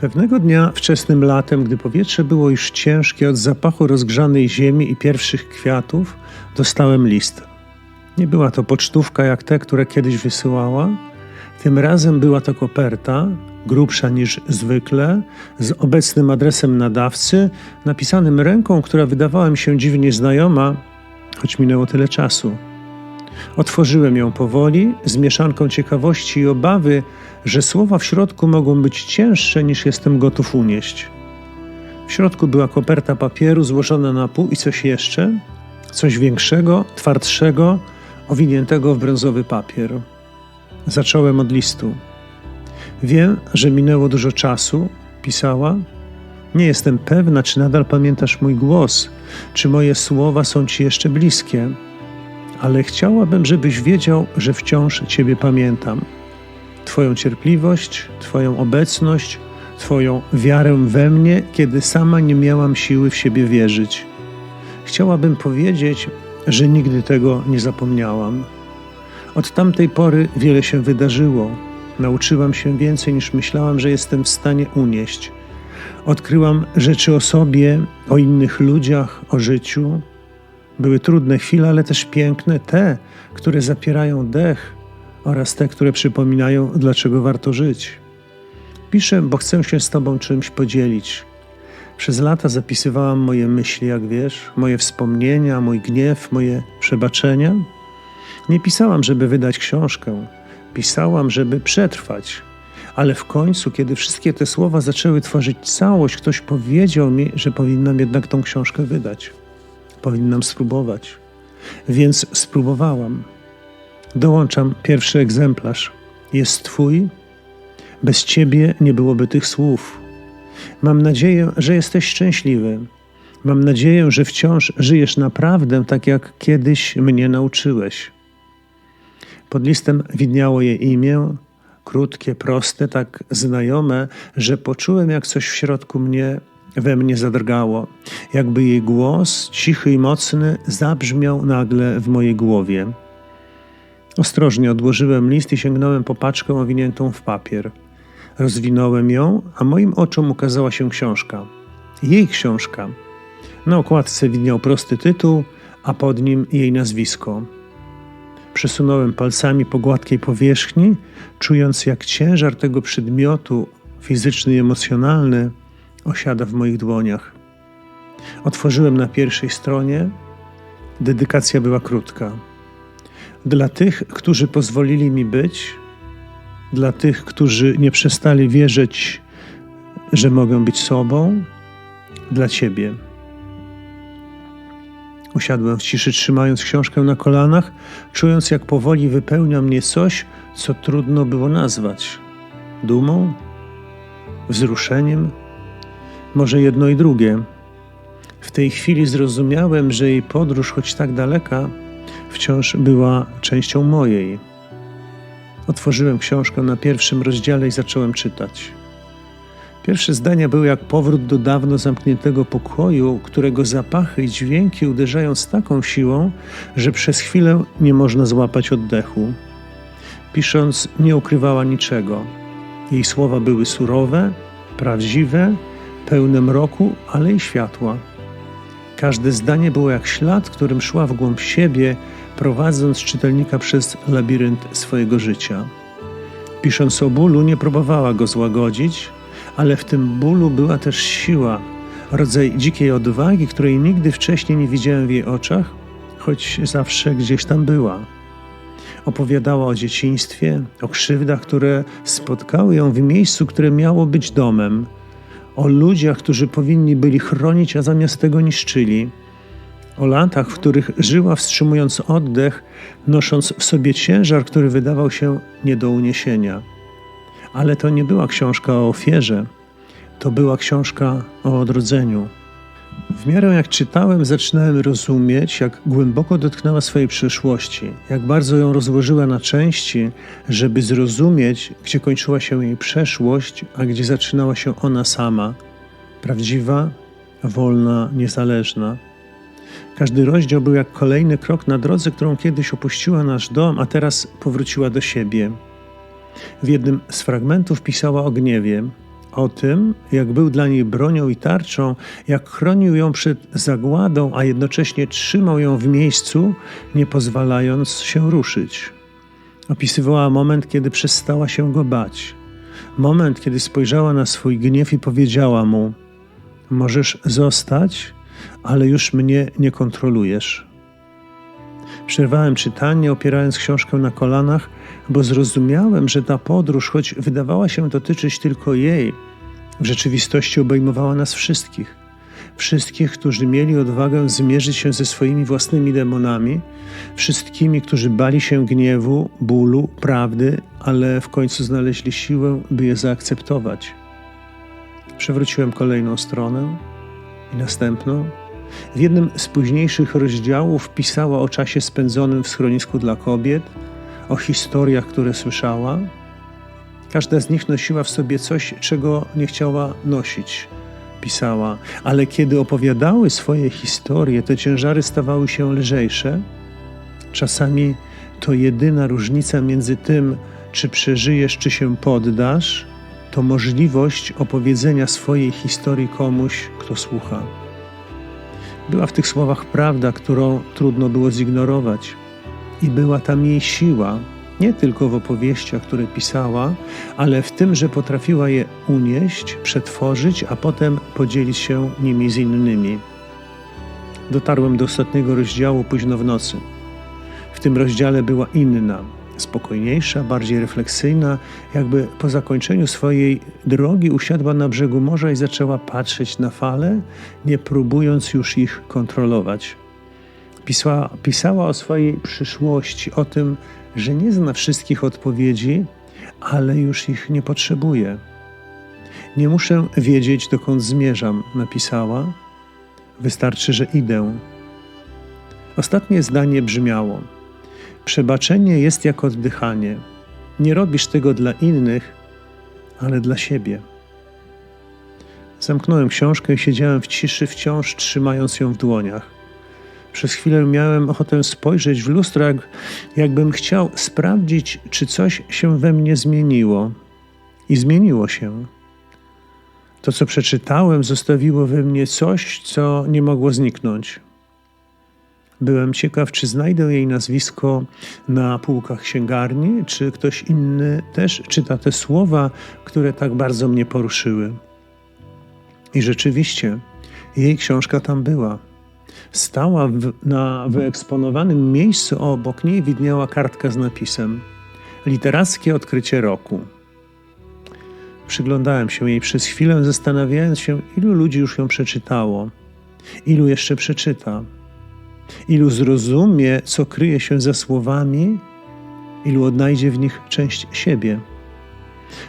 Pewnego dnia wczesnym latem, gdy powietrze było już ciężkie od zapachu rozgrzanej ziemi i pierwszych kwiatów, dostałem list. Nie była to pocztówka jak te, które kiedyś wysyłała. Tym razem była to koperta, grubsza niż zwykle, z obecnym adresem nadawcy, napisanym ręką, która wydawała mi się dziwnie znajoma, choć minęło tyle czasu. Otworzyłem ją powoli, z mieszanką ciekawości i obawy, że słowa w środku mogą być cięższe niż jestem gotów unieść. W środku była koperta papieru złożona na pół i coś jeszcze, coś większego, twardszego, owiniętego w brązowy papier. Zacząłem od listu. Wiem, że minęło dużo czasu, pisała. Nie jestem pewna, czy nadal pamiętasz mój głos, czy moje słowa są ci jeszcze bliskie, ale chciałabym, żebyś wiedział, że wciąż Ciebie pamiętam. Twoją cierpliwość, Twoją obecność, Twoją wiarę we mnie, kiedy sama nie miałam siły w siebie wierzyć. Chciałabym powiedzieć, że nigdy tego nie zapomniałam. Od tamtej pory wiele się wydarzyło. Nauczyłam się więcej niż myślałam, że jestem w stanie unieść. Odkryłam rzeczy o sobie, o innych ludziach, o życiu. Były trudne chwile, ale też piękne, te, które zapierają dech oraz te, które przypominają, dlaczego warto żyć. Piszę, bo chcę się z Tobą czymś podzielić. Przez lata zapisywałam moje myśli, jak wiesz, moje wspomnienia, mój gniew, moje przebaczenia. Nie pisałam, żeby wydać książkę. Pisałam, żeby przetrwać. Ale w końcu, kiedy wszystkie te słowa zaczęły tworzyć całość, ktoś powiedział mi, że powinnam jednak tą książkę wydać. Powinnam spróbować. Więc spróbowałam. Dołączam pierwszy egzemplarz. Jest Twój? Bez Ciebie nie byłoby tych słów. Mam nadzieję, że jesteś szczęśliwy. Mam nadzieję, że wciąż żyjesz naprawdę tak, jak kiedyś mnie nauczyłeś. Pod listem widniało jej imię, krótkie, proste, tak znajome, że poczułem, jak coś w środku mnie we mnie zadrgało, jakby jej głos, cichy i mocny, zabrzmiał nagle w mojej głowie. Ostrożnie odłożyłem list i sięgnąłem po paczkę owiniętą w papier. Rozwinąłem ją, a moim oczom ukazała się książka. Jej książka. Na okładce widniał prosty tytuł, a pod nim jej nazwisko. Przesunąłem palcami po gładkiej powierzchni, czując jak ciężar tego przedmiotu, fizyczny i emocjonalny, osiada w moich dłoniach. Otworzyłem na pierwszej stronie. Dedykacja była krótka. Dla tych, którzy pozwolili mi być, dla tych, którzy nie przestali wierzyć, że mogę być sobą, dla Ciebie. Usiadłem w ciszy, trzymając książkę na kolanach, czując, jak powoli wypełnia mnie coś, co trudno było nazwać dumą, wzruszeniem, może jedno i drugie. W tej chwili zrozumiałem, że jej podróż, choć tak daleka, wciąż była częścią mojej. Otworzyłem książkę na pierwszym rozdziale i zacząłem czytać. Pierwsze zdania były jak powrót do dawno zamkniętego pokoju, którego zapachy i dźwięki uderzają z taką siłą, że przez chwilę nie można złapać oddechu. Pisząc, nie ukrywała niczego. Jej słowa były surowe, prawdziwe, pełne mroku, ale i światła. Każde zdanie było jak ślad, którym szła w głąb siebie, prowadząc czytelnika przez labirynt swojego życia. Pisząc o bólu, nie próbowała go złagodzić, ale w tym bólu była też siła, rodzaj dzikiej odwagi, której nigdy wcześniej nie widziałem w jej oczach, choć zawsze gdzieś tam była. Opowiadała o dzieciństwie, o krzywdach, które spotkały ją w miejscu, które miało być domem, o ludziach, którzy powinni byli chronić, a zamiast tego niszczyli, o latach, w których żyła wstrzymując oddech, nosząc w sobie ciężar, który wydawał się nie do uniesienia. Ale to nie była książka o ofierze, to była książka o odrodzeniu. W miarę jak czytałem, zaczynałem rozumieć, jak głęboko dotknęła swojej przeszłości, jak bardzo ją rozłożyła na części, żeby zrozumieć, gdzie kończyła się jej przeszłość, a gdzie zaczynała się ona sama prawdziwa, wolna, niezależna. Każdy rozdział był jak kolejny krok na drodze, którą kiedyś opuściła nasz dom, a teraz powróciła do siebie. W jednym z fragmentów pisała o gniewie, O tym, jak był dla niej bronią i tarczą, jak chronił ją przed zagładą, a jednocześnie trzymał ją w miejscu, nie pozwalając się ruszyć. Opisywała moment, kiedy przestała się go bać. Moment, kiedy spojrzała na swój gniew i powiedziała mu: Możesz zostać, ale już mnie nie kontrolujesz. Przerwałem czytanie, opierając książkę na kolanach, bo zrozumiałem, że ta podróż, choć wydawała się dotyczyć tylko jej, w rzeczywistości obejmowała nas wszystkich. Wszystkich, którzy mieli odwagę zmierzyć się ze swoimi własnymi demonami, wszystkimi, którzy bali się gniewu, bólu, prawdy, ale w końcu znaleźli siłę, by je zaakceptować. Przewróciłem kolejną stronę i następną. W jednym z późniejszych rozdziałów pisała o czasie spędzonym w schronisku dla kobiet, o historiach, które słyszała. Każda z nich nosiła w sobie coś, czego nie chciała nosić, pisała, ale kiedy opowiadały swoje historie, te ciężary stawały się lżejsze. Czasami to jedyna różnica między tym, czy przeżyjesz, czy się poddasz, to możliwość opowiedzenia swojej historii komuś, kto słucha. Była w tych słowach prawda, którą trudno było zignorować, i była tam jej siła, nie tylko w opowieściach, które pisała, ale w tym, że potrafiła je unieść, przetworzyć, a potem podzielić się nimi z innymi. Dotarłem do ostatniego rozdziału późno w nocy. W tym rozdziale była inna, spokojniejsza, bardziej refleksyjna, jakby po zakończeniu swojej drogi usiadła na brzegu morza i zaczęła patrzeć na fale, nie próbując już ich kontrolować. Pisała, pisała o swojej przyszłości, o tym, że nie zna wszystkich odpowiedzi, ale już ich nie potrzebuje. Nie muszę wiedzieć, dokąd zmierzam, napisała. Wystarczy, że idę. Ostatnie zdanie brzmiało: Przebaczenie jest jak oddychanie. Nie robisz tego dla innych, ale dla siebie. Zamknąłem książkę i siedziałem w ciszy, wciąż trzymając ją w dłoniach. Przez chwilę miałem ochotę spojrzeć w lustro, jak, jakbym chciał sprawdzić, czy coś się we mnie zmieniło. I zmieniło się. To, co przeczytałem, zostawiło we mnie coś, co nie mogło zniknąć. Byłem ciekaw, czy znajdę jej nazwisko na półkach księgarni, czy ktoś inny też czyta te słowa, które tak bardzo mnie poruszyły. I rzeczywiście, jej książka tam była. Stała w, na wyeksponowanym miejscu, obok niej widniała kartka z napisem Literackie odkrycie roku. Przyglądałem się jej przez chwilę, zastanawiając się, ilu ludzi już ją przeczytało, ilu jeszcze przeczyta ilu zrozumie, co kryje się za słowami, ilu odnajdzie w nich część siebie.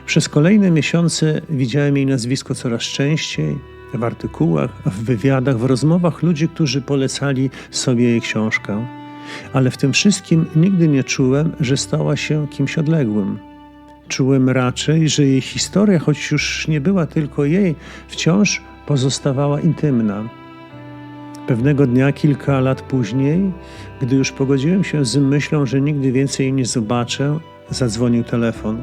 Przez kolejne miesiące widziałem jej nazwisko coraz częściej w artykułach, w wywiadach, w rozmowach ludzi, którzy polecali sobie jej książkę. Ale w tym wszystkim nigdy nie czułem, że stała się kimś odległym. Czułem raczej, że jej historia, choć już nie była tylko jej, wciąż pozostawała intymna Pewnego dnia, kilka lat później, gdy już pogodziłem się z myślą, że nigdy więcej jej nie zobaczę, zadzwonił telefon.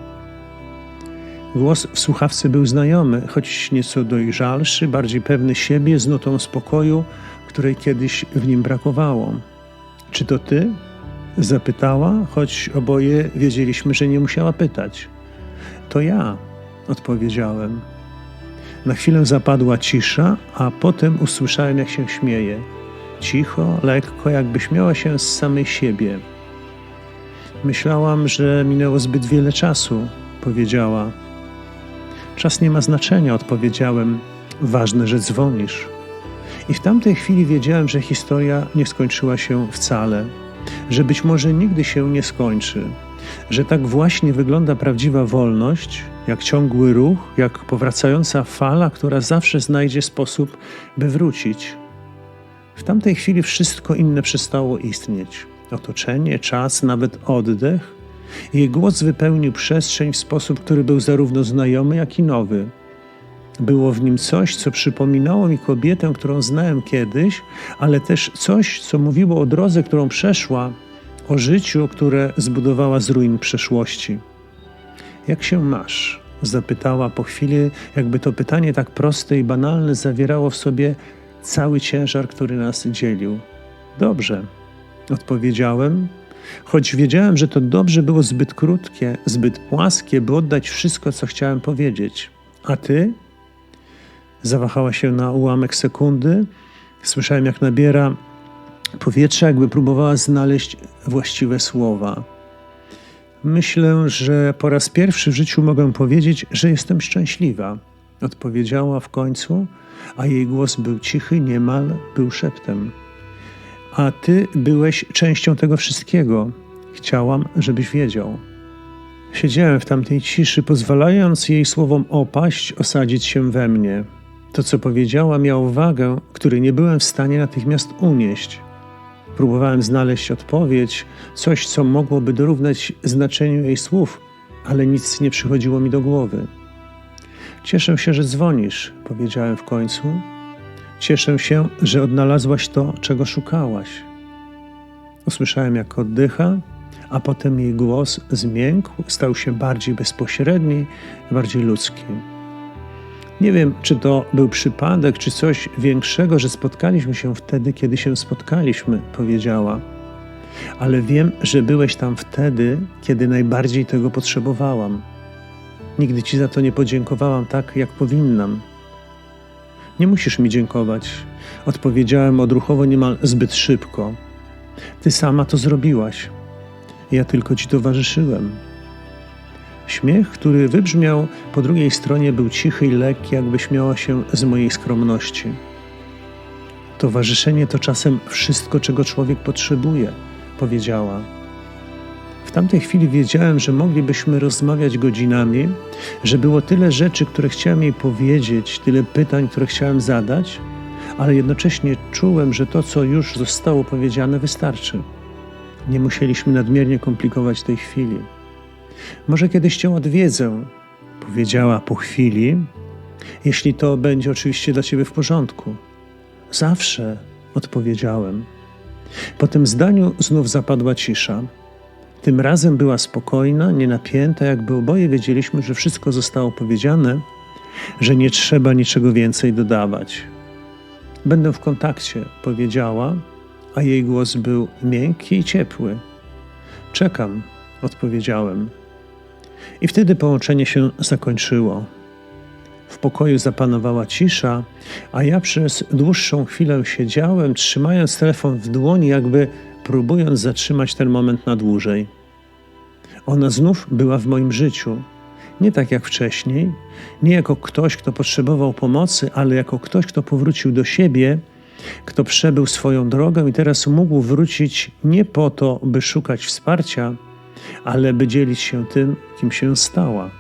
Głos w słuchawce był znajomy, choć nieco dojrzalszy, bardziej pewny siebie, z nutą spokoju, której kiedyś w nim brakowało. Czy to ty? Zapytała, choć oboje wiedzieliśmy, że nie musiała pytać. To ja, odpowiedziałem. Na chwilę zapadła cisza, a potem usłyszałem, jak się śmieje. Cicho, lekko, jakby śmiała się z samej siebie. Myślałam, że minęło zbyt wiele czasu, powiedziała. Czas nie ma znaczenia, odpowiedziałem. Ważne, że dzwonisz. I w tamtej chwili wiedziałem, że historia nie skończyła się wcale, że być może nigdy się nie skończy, że tak właśnie wygląda prawdziwa wolność, jak ciągły ruch, jak powracająca fala, która zawsze znajdzie sposób, by wrócić. W tamtej chwili wszystko inne przestało istnieć. Otoczenie, czas, nawet oddech. Jej głos wypełnił przestrzeń w sposób, który był zarówno znajomy, jak i nowy. Było w nim coś, co przypominało mi kobietę, którą znałem kiedyś, ale też coś, co mówiło o drodze, którą przeszła, o życiu, które zbudowała z ruin przeszłości. Jak się masz? Zapytała po chwili, jakby to pytanie tak proste i banalne zawierało w sobie cały ciężar, który nas dzielił. Dobrze, odpowiedziałem, choć wiedziałem, że to dobrze było zbyt krótkie, zbyt płaskie, by oddać wszystko, co chciałem powiedzieć. A ty? Zawahała się na ułamek sekundy. Słyszałem, jak nabiera powietrza, jakby próbowała znaleźć właściwe słowa. Myślę, że po raz pierwszy w życiu mogę powiedzieć, że jestem szczęśliwa. Odpowiedziała w końcu, a jej głos był cichy, niemal był szeptem. A ty byłeś częścią tego wszystkiego. Chciałam, żebyś wiedział. Siedziałem w tamtej ciszy, pozwalając jej słowom opaść, osadzić się we mnie. To, co powiedziała, miało wagę, której nie byłem w stanie natychmiast unieść. Próbowałem znaleźć odpowiedź, coś, co mogłoby dorównać znaczeniu jej słów, ale nic nie przychodziło mi do głowy. Cieszę się, że dzwonisz, powiedziałem w końcu. Cieszę się, że odnalazłaś to, czego szukałaś. Usłyszałem, jak oddycha, a potem jej głos zmiękł, stał się bardziej bezpośredni, bardziej ludzki. Nie wiem, czy to był przypadek, czy coś większego, że spotkaliśmy się wtedy, kiedy się spotkaliśmy, powiedziała. Ale wiem, że byłeś tam wtedy, kiedy najbardziej tego potrzebowałam. Nigdy ci za to nie podziękowałam tak, jak powinnam. Nie musisz mi dziękować, odpowiedziałem odruchowo niemal zbyt szybko. Ty sama to zrobiłaś. Ja tylko ci towarzyszyłem. Śmiech, który wybrzmiał po drugiej stronie, był cichy i lekki, jakby śmiała się z mojej skromności. Towarzyszenie to czasem wszystko, czego człowiek potrzebuje, powiedziała. W tamtej chwili wiedziałem, że moglibyśmy rozmawiać godzinami, że było tyle rzeczy, które chciałem jej powiedzieć, tyle pytań, które chciałem zadać, ale jednocześnie czułem, że to, co już zostało powiedziane, wystarczy. Nie musieliśmy nadmiernie komplikować tej chwili. Może kiedyś cię odwiedzę, powiedziała po chwili, jeśli to będzie oczywiście dla ciebie w porządku. Zawsze, odpowiedziałem. Po tym zdaniu znów zapadła cisza. Tym razem była spokojna, nienapięta, jakby oboje wiedzieliśmy, że wszystko zostało powiedziane, że nie trzeba niczego więcej dodawać. Będę w kontakcie, powiedziała, a jej głos był miękki i ciepły. Czekam, odpowiedziałem. I wtedy połączenie się zakończyło. W pokoju zapanowała cisza, a ja przez dłuższą chwilę siedziałem, trzymając telefon w dłoni, jakby próbując zatrzymać ten moment na dłużej. Ona znów była w moim życiu. Nie tak jak wcześniej, nie jako ktoś, kto potrzebował pomocy, ale jako ktoś, kto powrócił do siebie, kto przebył swoją drogę i teraz mógł wrócić nie po to, by szukać wsparcia, ale by dzielić się tym, kim się stała.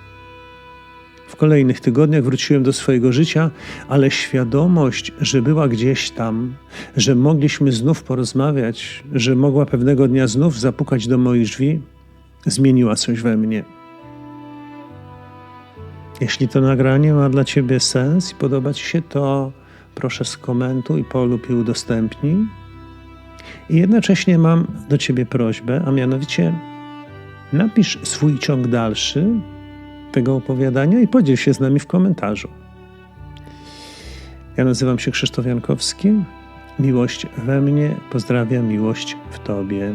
W kolejnych tygodniach wróciłem do swojego życia, ale świadomość, że była gdzieś tam, że mogliśmy znów porozmawiać, że mogła pewnego dnia znów zapukać do moich drzwi, zmieniła coś we mnie. Jeśli to nagranie ma dla Ciebie sens i podoba Ci się, to proszę skomentuj, polub i udostępnij. I jednocześnie mam do Ciebie prośbę, a mianowicie napisz swój ciąg dalszy tego opowiadania i podziel się z nami w komentarzu. Ja nazywam się Krzysztof Jankowski. Miłość we mnie, pozdrawiam miłość w Tobie.